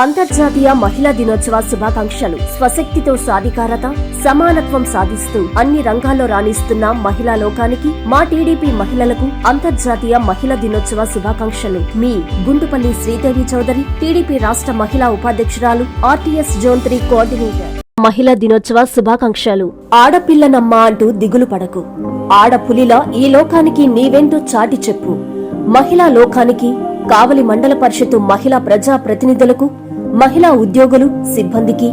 అంతర్జాతీయ మహిళా దినోత్సవ శుభాకాంక్షలు. స్వశక్తితో సాధికారత సమానత్వం సాధిస్తూ అన్ని రంగాల్లో రాణిస్తున్న మహిళా లోకానికి మా టీడీపీ మహిళలకు అంతర్జాతీయ మహిళా దినోత్సవ శుభాకాంక్షలు. మీ గుంటుపల్లి శ్రీదేవి చౌదరి టీడీపీ రాష్ట్ర మహిళా ఉపాధ్యక్షురాలు ఆర్టీఎస్ జోన్ త్రీ కోఆర్డినేటర్. మహిళా దినోత్సవ శుభాకాంక్షలు. ఆడపిల్లనమ్మా అంటూ దిగులు పడకు. ఆడపులిలా ఈ లోకానికి నీవెంతో చాటి చెప్పు. మహిళా లోకానికి కావలి మండల పరిషత్తు మహిళా ప్రజా ప్రతినిధులకు మహిళా ఉద్యోగులు సిబ్బందికి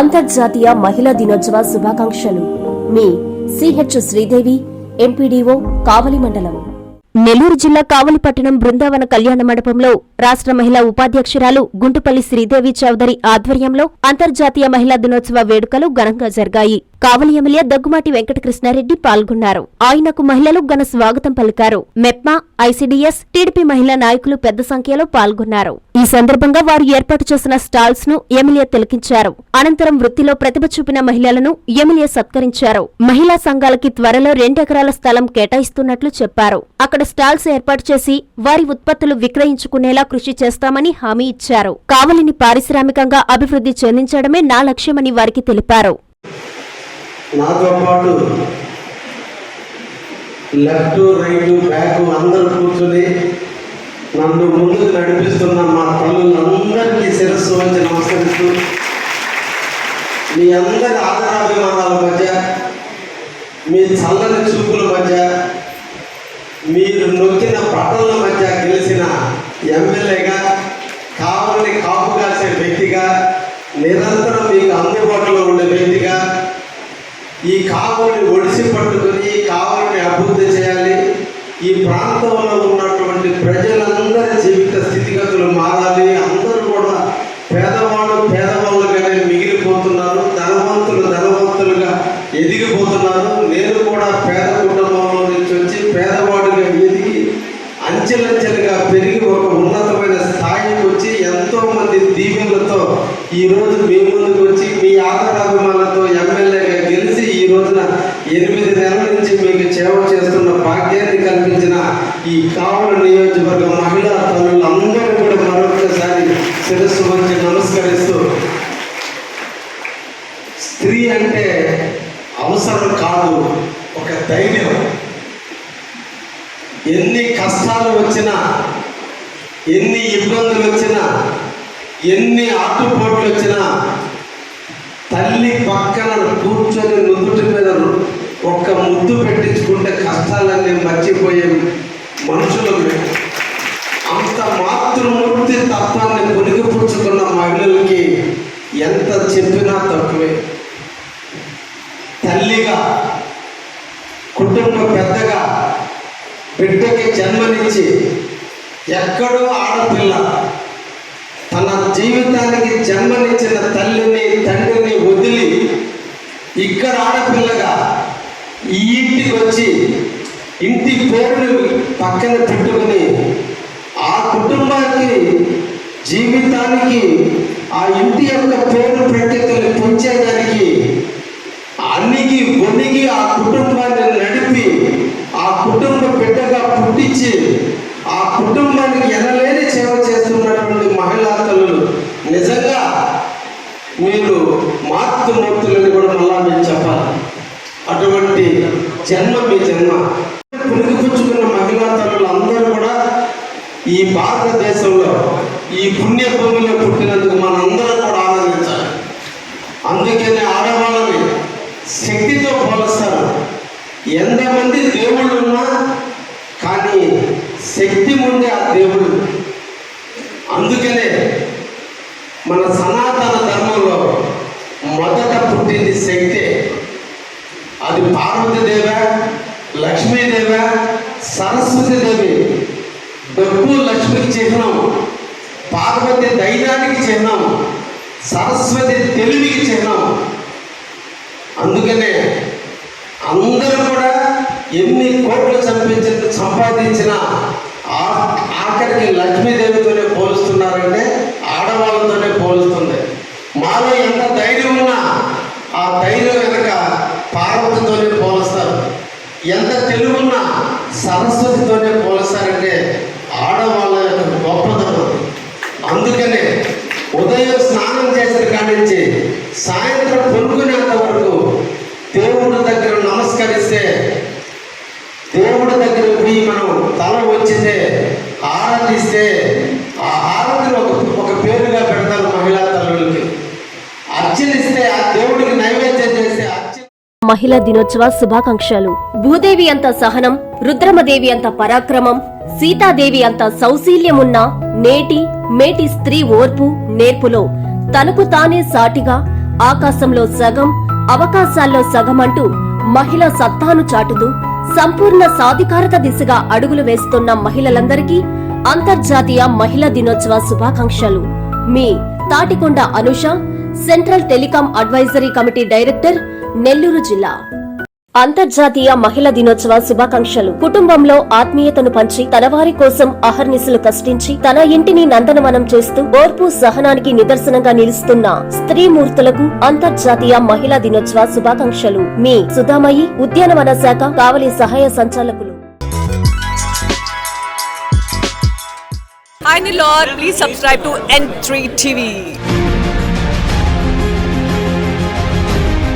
అంతర్జాతీయ మహిళా దినోత్సవ శుభాకాంక్షలు. మీ సిహెచ్ శ్రీదేవి ఎంపీడీఓ కావలి మండలం. నెల్లూరు జిల్లా కావలిపట్టణం బృందావన కళ్యాణ మండపంలో రాష్ట్ర మహిళా ఉపాధ్యక్షురాలు గుంటుపల్లి శ్రీదేవి చౌదరి ఆధ్వర్యంలో అంతర్జాతీయ మహిళా దినోత్సవ వేడుకలు ఘనంగా జరిగాయి. కావలి ఎమ్మెల్యే దగ్గుమాటి వెంకటకృష్ణారెడ్డి పాల్గొన్నారు. ఆయనకు మహిళలు ఘన స్వాగతం పలికారు. మెప్మా ఐసీడీఎస్ టీడీపీ మహిళా నాయకులు పెద్ద సంఖ్యలో పాల్గొన్నారు. ఈ సందర్భంగా వారు ఏర్పాటు చేసిన స్టాల్స్ను ఎమ్మెల్యే తిలకించారు. అనంతరం వృత్తిలో ప్రతిభ చూపిన మహిళలను ఎమ్మెల్యే సత్కరించారు. మహిళా సంఘాలకి త్వరలో రెండెకరాల స్థలం కేటాయిస్తున్నట్లు చెప్పారు. అక్కడ స్టాల్స్ ఏర్పాటు చేసి వారి ఉత్పత్తులు విక్రయించుకునేలా కృషి చేస్తామని హామీ ఇచ్చారు. కావలిని పారిశ్రామికంగా అభివృద్ధి చెందించడమే నా లక్ష్యమని వారికి తెలిపారు. నాతో పాటు లెఫ్ట్ రైట్ బ్యాక్ అందరూ కూర్చొని నన్ను ముందుకు నడిపిస్తున్న మా తల్లులందరికీ శిరస్సు వచ్చి నమస్కరిస్తూ మీ అందరి ఆదరాభిమానాల మధ్య మీ చల్లని చూపుల మధ్య మీరు నొక్కిన బట్టల మధ్య గెలిచిన ఎమ్మెల్యేగా కావాలని కాపు కాసే వ్యక్తిగా నిరంతరం మీకు అందుబాటులో ఉండే వ్యక్తిగా ఈ కావుని ఒడిసి పట్టుకొని ఈ కావుని అభివృద్ధి చేయాలి ఈ ప్రాంతంలో ఉన్నటువంటి ప్రజలందరి జీవిత స్థితిగతులు మారాలి. అందరూ కూడా పేదవాడు పేదవాళ్ళుగానే మిగిలిపోతున్నారు. ధనవంతులు ధనవంతులుగా ఎదిగిపోతున్నారు. నేను కూడా పేద కుటుంబంలో నుంచి వచ్చి పేదవాడిగా ఎదిగి అంచెలంచెలుగా పెరిగి ఒక ఉన్నతమైన స్థాయికి వచ్చి ఎంతో మంది దీవెనలతో ఈ రోజు మీ ముందుకు వచ్చి మీ ఆదరాభిమానాలతో ఎమ్మెల్యేగా గెలిచి ఈ రోజున ఎనిమిది నెలల నుంచి మీకు సేవ చేస్తున్న భాగ్యాన్ని కల్పించిన ఈ కావల నియోజకవర్గ మహిళా తల్లులు అందరూ కూడా మరొకసారి శిరస్సు మంచి నమస్కరిస్తూ స్త్రీ అంటే అవసరం కాదు ఒక ధైర్యం. ఎన్ని కష్టాలు వచ్చినా ఎన్ని ఇబ్బందులు వచ్చినా ఎన్ని ఆటుపోట్లు వచ్చినా తల్లి పక్కన కూర్చొని నుదుటి మీద ఒక్క ముద్దు పెట్టించుకుంటే కష్టాలన్నీ మర్చిపోయే మనుషులు అంత మాతృమూర్తి తత్వాన్ని పుణిగిపుచ్చుకున్న మహిళలకి ఎంత చెప్పినా తక్కువే. తల్లిగా కుటుంబ పెద్దగా బిడ్డకి జన్మనిచ్చి ఎక్కడో ఆడపిల్ల తన జీవితానికి జన్మనిచ్చిన తల్లిని తండ్రిని వదిలి ఇక్కడ ఆడపిల్లగా ఈ ఇంటికి వచ్చి ఇంటి పేరుని పక్కన పెట్టుకుని ఆ కుటుంబానికి జీవితానికి ఆ ఇంటి యొక్క పేరు ప్రఖ్యాతులు పెంచేదానికి అన్నికి ఒనిగి ఆ కుటుంబాన్ని నడిపి ఆ కుటుంబ బిడ్డగా పుట్టించి ఆ కుటుంబానికి ఎనలేని సేవ చేస్తున్నటువంటి మహిళా తల్లులు నిజంగా మీరు మాతృమూర్తులని కూడా మళ్ళా జన్మ మీ జన్మ. పుణిగిపుచ్చుకున్న మహిళా తల్లులు అందరూ కూడా ఈ భారతదేశంలో ఈ పుణ్యభూమిలో పుట్టినందుకు మనందరం కూడా ఆనందించాలి. అందుకనే ఆడవాళ్ళని శక్తితో పోలుస్తారు. ఎంతమంది దేవుళ్ళు ఉన్నా కానీ శక్తి ముందే ఆ దేవుడు. అందుకనే మన సనాతన ధర్మంలో మొదట పుట్టింది శక్తే. అది పార్వతీదేవి సరస్వతీదేవి డబ్బు లక్ష్మికి చిహ్నం పార్వతి ధైర్యానికి చిహ్నం సరస్వతి తెలివికి చిహ్నం. అందుకనే అందరూ కూడా ఎన్ని కోట్లు చంపించిన సంపాదించిన ఆ- ఆఖరికి లక్ష్మీదేవితోనే పోలుస్తున్నారంటే దేవుడి దగ్గర పోయి తల వచ్చిందే ఆనందిస్తే ఆ ఆరాధన ఒక ఒక పేరుగా పెడతారు మహిళా తల్లులకి. అర్చనిస్తే ఆ దేవుడికి నైవేద్యం చేస్తే మహిళా దినోత్సవ శుభాకాంక్షలు. భూదేవి అంత సహనం రుద్రమదేవి అంత పరాక్రమం సీతాదేవి అంత సౌశీల్యమున్న నేటి మేటి స్త్రీ ఓర్పు నేర్పులో తనకు తానే సాటిగా ఆకాశంలో సగం అవకాశాల్లో సగం అంటూ మహిళ సత్తాను చాటుతూ సంపూర్ణ సాధికారత దిశగా అడుగులు వేస్తున్న మహిళలందరికీ అంతర్జాతీయ మహిళా దినోత్సవ శుభాకాంక్షలు. మీ Tatikonda Anusha central telecom advisory committee director Nellore జిల్లా. అంతర్జాతీయ మహిళా దినోత్సవ శుభాకాంక్షలు. కుటుంబంలో ఆత్మీయతను పంచి తనవారి కోసం అహర్నిశలు కష్టించి తన ఇంటిని నందనవనం చేస్తూ ఓర్పు సహనానికి నిదర్శనంగా నిలుస్తున్న స్త్రీమూర్తులకు అంతర్జాతీయ మహిళా దినోత్సవ శుభాకాంక్షలు. మీ సుధామయి ఉద్యానవన శాఖ కావలి సహాయ సంచాలకులు. Hi Nilor, please subscribe to N3 TV.